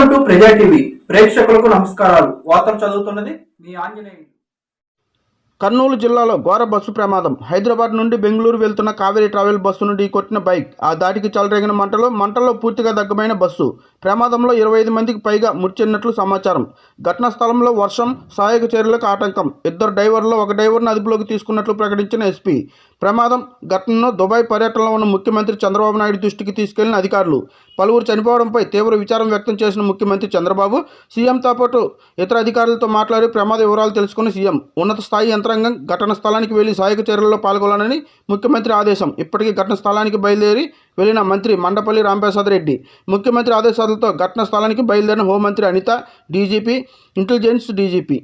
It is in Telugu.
వెల్కమ్ టు ప్రజా టీవీ ప్రేక్షకులకు నమస్కారాలు. వార్తలు చదువుతున్నది మీ ఆంజనేయులు. కర్నూలు జిల్లాలో ఘోర బస్సు ప్రమాదం. హైదరాబాద్ నుండి బెంగళూరు వెళ్తున్న కావేరీ ట్రావెల్ బస్సు నుండి కొట్టిన బైక్ ఆ దాటికి చెలరేగిన మంటలో మంటల్లో పూర్తిగా దగ్గమైన బస్సు. ప్రమాదంలో ఇరవై ఐదు మందికి పైగా మృతిచెందినట్లు సమాచారం. ఘటనా స్థలంలో వర్షం సహాయక చర్యలకు ఆటంకం. ఇద్దరు డ్రైవర్లు ఒక డ్రైవర్ను అదుపులోకి తీసుకున్నట్లు ప్రకటించిన ఎస్పీ. ప్రమాదం ఘటనను దుబాయ్ పర్యటనలో ఉన్న ముఖ్యమంత్రి చంద్రబాబు నాయుడు దృష్టికి తీసుకెళ్ళిన అధికారులు. పలువురు చనిపోవడంపై తీవ్ర విచారం వ్యక్తం చేసిన ముఖ్యమంత్రి చంద్రబాబు సీఎంతో పాటు ఇతర అధికారులతో మాట్లాడి ప్రమాద వివరాలు తెలుసుకుని సీఎం ఉన్నత స్థాయి యంత్రాంగం ఘటన స్థలానికి వెళ్ళి సహాయక చర్యల్లో పాల్గొనాలని ముఖ్యమంత్రి ఆదేశం. ఇప్పటికీ ఘటన స్థలానికి బయలుదేరి వెళ్ళిన మంత్రి మండపల్లి రాంప్రసాద్ రెడ్డి ముఖ్యమంత్రి ఆదేశాలతో ఘటన స్థలానికి బయలుదేరిన హోంమంత్రి అనిత డీజీపీ ఇంటెలిజెన్స్ డీజీపీ